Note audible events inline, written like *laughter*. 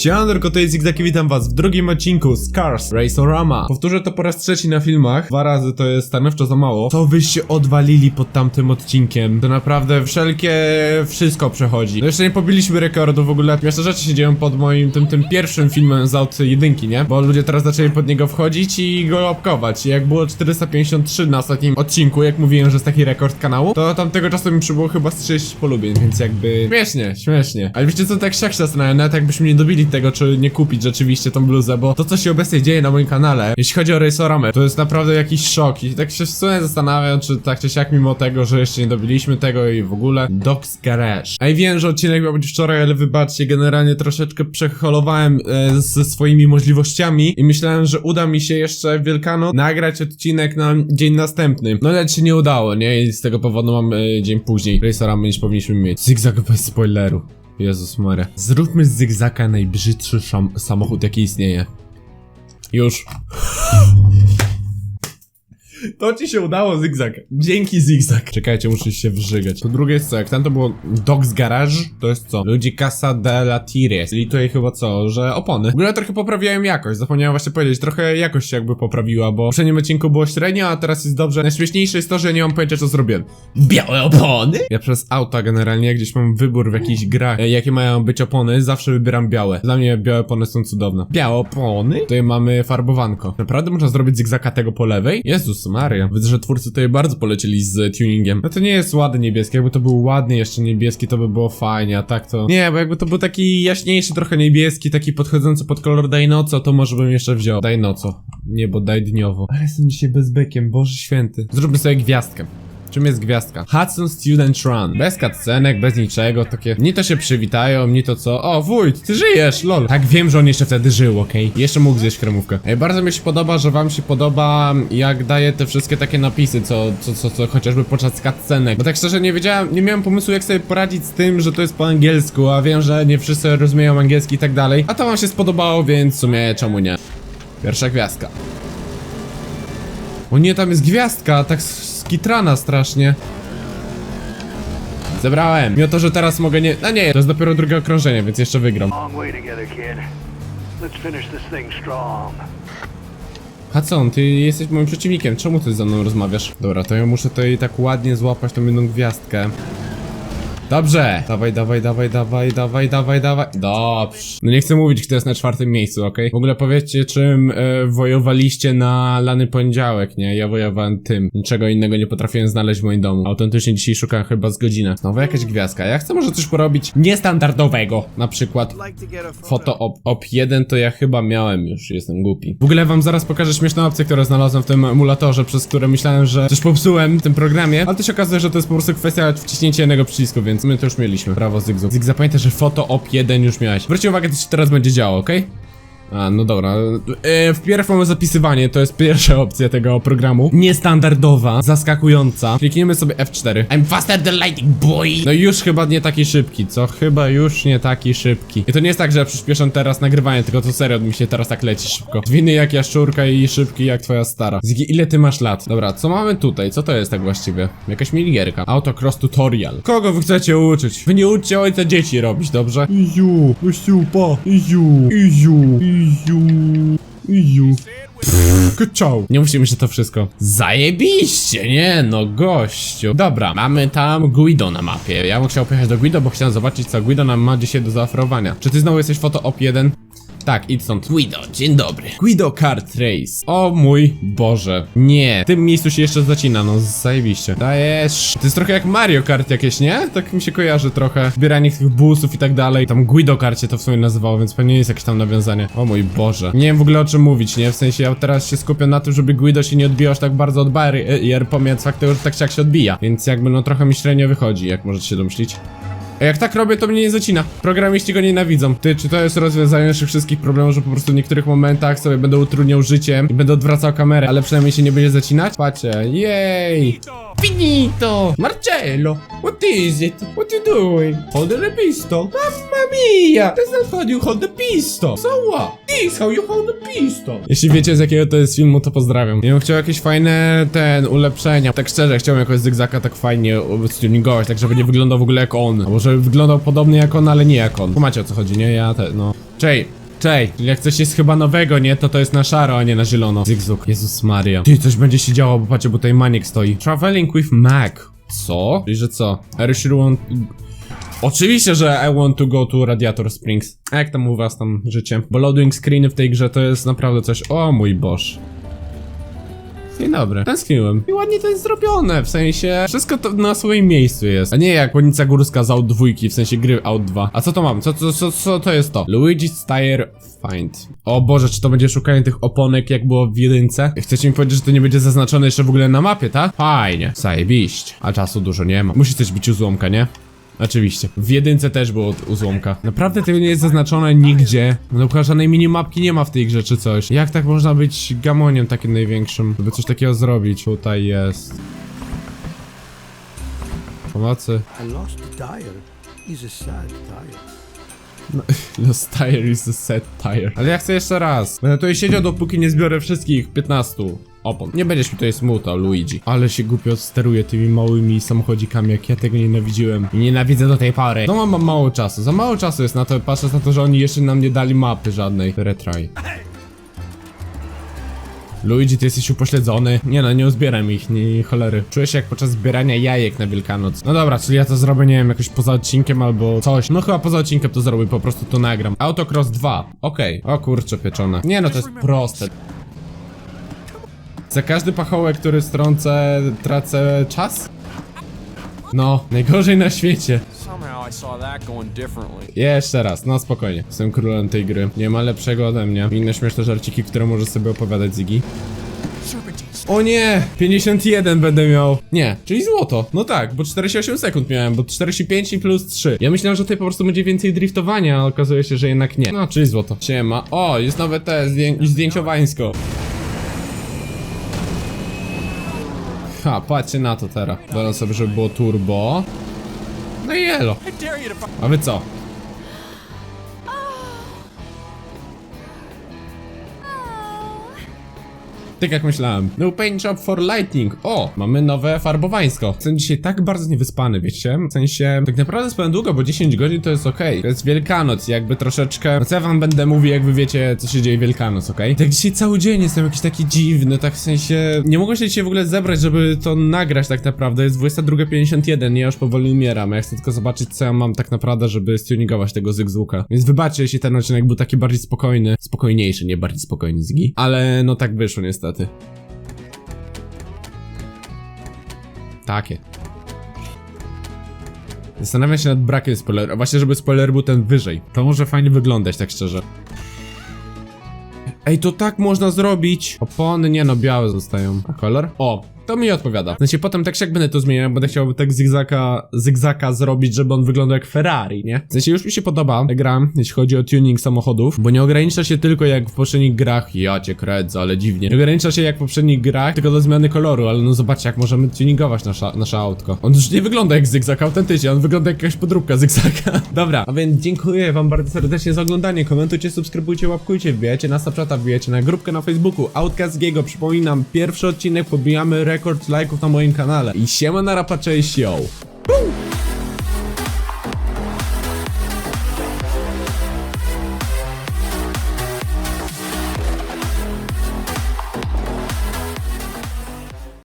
Siemanko, to jest Zigzag i witam was w drugim odcinku z Cars Racerama. Powtórzę to po raz trzeci na filmach, dwa razy to jest stanowczo za mało. Co wyście odwalili pod tamtym odcinkiem? To naprawdę wszelkie, wszystko przechodzi. No jeszcze nie pobiliśmy rekordu w ogóle. Jeszcze rzeczy się dzieją pod moim, tym, tym pierwszym filmem z Out jedynki, nie? Bo ludzie teraz zaczęli pod niego wchodzić i go łapkować. Jak było 453 na ostatnim odcinku, jak mówiłem, że jest taki rekord kanału, to tamtego czasu mi przybyło chyba z 30 polubień, więc jakby śmiesznie, śmiesznie. Ale wiecie co, tak się zastanawiam, nawet jakbyśmy nie dobili tego, czy nie kupić rzeczywiście tą bluzę, bo to co się obecnie dzieje na moim kanale, jeśli chodzi o Raceoramę, to jest naprawdę jakiś szok i tak się w sumie zastanawiam, czy tak czy siak mimo tego, że jeszcze nie dobiliśmy tego i w ogóle Doc's Garage. A i wiem, że odcinek miał być wczoraj, ale wybaczcie, generalnie troszeczkę przeholowałem e, ze swoimi możliwościami i myślałem, że uda mi się jeszcze Wielkanoc nagrać odcinek na dzień następny. No ale się nie udało, nie? I z tego powodu mam e, dzień później. Raceramy niż powinniśmy mieć. Zigzag bez spoileru. Jezus Maria. Zróbmy z Zigzaka najbrzydszy samochód, jaki istnieje. Już. To ci się udało, Zigzag. Dzięki, Zigzag. Czekajcie, muszę się wrzygać. Po drugie jest co, jak tam to było Dogs Garage, to jest co? Ludzi Casa de la Tires. Czyli tutaj chyba co, że opony. W ogóle trochę poprawiałem jakość, zapomniałem właśnie powiedzieć. Trochę jakość się jakby poprawiła, bo w poprzednim odcinku było średnio, a teraz jest dobrze. Najśmieszniejsze jest to, że nie mam pojęcia, co zrobiłem. Białe opony? Ja przez auta generalnie, gdzieś mam wybór w jakichś grach, e, jakie mają być opony, zawsze wybieram białe. Dla mnie białe opony są cudowne. Białe opony? Tutaj mamy farbowanko. Naprawdę można zrobić zigzaka tego po lewej? Jezus Maria. Widzę, że twórcy tutaj bardzo polecieli z tuningiem. No to nie jest ładny niebieski. Jakby to był ładny jeszcze niebieski, to by było fajnie, a tak to... Nie, bo jakby to był taki jaśniejszy trochę niebieski, taki podchodzący pod kolor Daj Noco, to może bym jeszcze wziął. Daj Noco. Nie, bo daj dniowo. Ale jestem dzisiaj bezbykiem, Boże Święty. Zróbmy sobie gwiazdkę. Czym jest gwiazdka? Hudson Student Run. Bez cutscenek, bez niczego, takie... Ni to się przywitają, ni to co... O, wójt, ty żyjesz, lol. Tak, wiem, że on jeszcze wtedy żył, okej? Jeszcze mógł zjeść kremówkę. Ej, bardzo mi się podoba, że wam się podoba, jak daje te wszystkie takie napisy, co, co, co, co chociażby podczas cutscenek. Bo tak szczerze nie wiedziałem, nie miałem pomysłu, jak sobie poradzić z tym, że to jest po angielsku, a wiem, że nie wszyscy rozumieją angielski i tak dalej. A to wam się spodobało, więc w sumie czemu nie? Pierwsza gwiazdka. O nie, tam jest gwiazdka, tak skitrana strasznie. Zebrałem. Mimo to, że teraz mogę nie... A nie, to jest dopiero drugie okrążenie, więc jeszcze wygram. Hudson, ty jesteś moim przeciwnikiem, czemu ty ze mną rozmawiasz? Dobra, to ja muszę tutaj tak ładnie złapać tą jedną gwiazdkę. Dobrze! Dawaj, dawaj, dawaj, dawaj, dawaj, dawaj, dawaj. Dobrze. No nie chcę mówić, kto jest na czwartym miejscu, okej? W ogóle powiedzcie, czym e, wojowaliście na lany poniedziałek, nie? Ja wojowałem tym. Niczego innego nie potrafiłem znaleźć w moim domu. Autentycznie dzisiaj szukałem chyba z godzinę. Znowu jakaś gwiazdka. Ja chcę może coś porobić niestandardowego. Na przykład Foto op, op 1 to ja chyba miałem już, jestem głupi. W ogóle wam zaraz pokażę śmieszną opcję, którą znalazłem w tym emulatorze, przez które myślałem, że coś popsułem w tym programie, ale to się okazuje, że to jest po prostu kwestia wciśnięcia jednego przycisku, więc my to już mieliśmy. Prawo zygzak. Zig zapamiętaj, że foto op 1 już miałeś. Zwróćcie uwagę, co się teraz będzie działo, okej? A, no dobra. E, wpierw mamy zapisywanie, to jest pierwsza opcja tego programu. Niestandardowa, zaskakująca. Klikniemy sobie F4. I'm faster than lightning, boy! No już chyba nie taki szybki, co? Chyba już nie taki szybki. I to nie jest tak, że ja przyspieszam teraz nagrywanie, tylko to serio mi się teraz tak leci szybko. Zwinny jak jaszczurka i szybki jak twoja stara. Ziggy, ile ty masz lat? Dobra, co mamy tutaj? Co to jest tak właściwie? Jakaś minigierka. Autocross tutorial. Kogo wy chcecie uczyć? Wy nie uczcie ojca dzieci robić, dobrze? Iziu, iziu, pa, iziu, iziu, iziu, iziu. Kyczał. Nie musimy się to wszystko. Zajebiście, nie no, gościu. Dobra, mamy tam Guido na mapie. Ja bym chciał pojechać do Guido, bo chciałem zobaczyć, co Guido nam ma dzisiaj do zaoferowania. Czy ty znowu jesteś foto op 1? Tak, idź stąd. Guido, dzień dobry. Guido Kart Race. O mój Boże. Nie. W tym miejscu się jeszcze zacina, no zajebiście. Dajesz. To jest trochę jak Mario Kart jakieś, nie? Tak mi się kojarzy trochę. Zbieranie tych busów i tak dalej. Tam Guido Karcie to w sumie nazywało, więc pewnie jest jakieś tam nawiązanie. O mój Boże. Nie wiem w ogóle o czym mówić, nie? W sensie ja teraz się skupiam na tym, żeby Guido się nie odbijał aż tak bardzo od barier, pomijając fakt tego, że tak czy jak się odbija. Więc jakby no trochę mi średnio wychodzi, jak możecie się domyślić. Jak tak robię, to mnie nie zacina. Programiści go nienawidzą. Ty, czy to jest rozwiązanie naszych wszystkich problemów, że po prostu w niektórych momentach sobie będę utrudniał życiem i będę odwracał kamerę, ale przynajmniej się nie będzie zacinać? Patrzcie, jej! Finito! Marcello, what is it? What you doing? Holding a pistol? Mamma mia! That's not how you hold the pistol! So what? This how you hold the pistol! Jeśli wiecie z jakiego to jest filmu, to pozdrawiam. Ja bym chciał jakieś fajne, ten, ulepszenia. Tak szczerze, chciałbym jakoś zygzaka tak fajnie stuningować, tak żeby nie wyglądał w ogóle jak on. Albo żeby wyglądał podobnie jak on, ale nie jak on. Kumacie o co chodzi, nie? Ja te, no. Czej, Czej, jak coś jest chyba nowego, nie? To to jest na szaro, a nie na zielono. Zygzuk. Jezus Maria. Ty, coś będzie się działo, bo patrzcie, bo tutaj maniek stoi. Traveling with Mac. Co? Czyli, że co? Sure want... Oczywiście, że I want to go to Radiator Springs. A jak tam u was tam życie? Bo loading screeny w tej grze to jest naprawdę coś... O mój boż. Dzień dobry. Tęskniłem. I ładnie to jest zrobione, w sensie wszystko to na swoim miejscu jest. A nie jak Łonica Górska z Out 2, w sensie gry Out 2. A co to mam? Co, co, co, co to jest to? Luigi's Tire Find. O Boże, czy to będzie szukanie tych oponek jak było w jedynce? Chcecie mi powiedzieć, że to nie będzie zaznaczone jeszcze w ogóle na mapie, tak? Fajnie. Zajebiście. A czasu dużo nie ma. Musi coś być u złomka, nie? Oczywiście. W jedynce też było u złomka. Naprawdę tego nie jest zaznaczone nigdzie. No chyba żadnej minimapki nie ma w tej grze czy coś. Jak tak można być gamoniem takim największym? Żeby coś takiego zrobić. Tutaj jest. Pomocy. I lost *laughs* tire. Is a sad tire. Lost tire is a set tire. Ale ja chcę jeszcze raz. Będę tutaj siedział dopóki nie zbiorę wszystkich 15 opon. Nie będziesz mi tutaj smutał, Luigi. Ale się głupio steruje tymi małymi samochodzikami, jak ja tego nienawidziłem. I nienawidzę do tej pory. No mam, mało czasu. Za mało czasu jest na to, patrząc na to, że oni jeszcze nam nie dali mapy żadnej. Retry. Luigi, ty jesteś upośledzony. Nie no, nie uzbieram ich, nie cholery. Czuję się jak podczas zbierania jajek na Wielkanoc. No dobra, czyli ja to zrobię, nie wiem, jakoś poza odcinkiem albo coś. No chyba poza odcinkiem to zrobię, po prostu to nagram. Autocross 2, okej. O kurczę, pieczone. Nie no, to jest proste. Za każdy pachołek, który strącę, tracę czas? No, najgorzej na świecie. Jeszcze raz, no spokojnie. Jestem królem tej gry. Nie ma lepszego ode mnie. Inne śmieszne żarciki, które możesz sobie opowiadać, Ziggy. O nie! 51 będę miał. Nie, czyli złoto. No tak, bo 48 sekund miałem, bo 45 i plus 3. Ja myślałem, że tutaj po prostu będzie więcej driftowania, ale okazuje się, że jednak nie. No, czyli złoto. Siema. O, jest nowe te zdję zdjęciowańsko. Ha, patrzcie na to teraz. Dodam sobie, żeby było turbo. No i elo. A wy co? Tak jak myślałem. No paint job for lighting. O, mamy nowe farbowańsko. Jestem dzisiaj tak bardzo niewyspany, wiecie? W sensie, tak naprawdę spałem długo, bo 10 godzin to jest okej. To jest Wielkanoc, jakby troszeczkę... No co ja wam będę mówił, jak wy wiecie, co się dzieje Wielkanoc, okej? Tak dzisiaj cały dzień jestem jakiś taki dziwny, tak w sensie... Nie mogłem się dzisiaj w ogóle zebrać, żeby to nagrać tak naprawdę. Jest 22.51, ja już powoli umieram. Ja chcę tylko zobaczyć, co ja mam tak naprawdę, żeby stuningować tego Zygzuka. Więc wybaczcie, jeśli ten odcinek był taki bardziej spokojny. Spokojniejszy, nie bardziej spokojny Zgi. Ale no tak wyszło niestety. Takie. Zastanawiam się nad brakiem spoileru. A właśnie, żeby spoiler był ten wyżej. To może fajnie wyglądać, tak szczerze. Ej, to tak można zrobić! Opony, nie no, białe zostają. A kolor? O, to mi odpowiada. Znaczy, potem tak jak będę to zmieniał, będę chciał tak zygzaka, zygzaka zrobić, żeby on wyglądał jak Ferrari, nie? W sensie już mi się podoba ta gra, jeśli chodzi o tuning samochodów, bo nie ogranicza się tylko jak w poprzednich grach, ja cię kredzę, ale dziwnie. Nie ogranicza się jak w poprzednich grach, tylko do zmiany koloru, ale no zobaczcie, jak możemy tuningować nasza, nasze autko. On już nie wygląda jak zygzak, autentycznie, on wygląda jak jakaś podróbka zygzaka. *laughs* Dobra, a więc dziękuję wam bardzo serdecznie za oglądanie, komentujcie, subskrybujcie, łapkujcie, wbijajcie na Snapchata, wbijajcie na grupkę na Facebooku, Outcast Giego, przypominam, pierwszy odcinek, pobijamy rekord lajków na moim kanale. I siema na rapa, cześć, yo!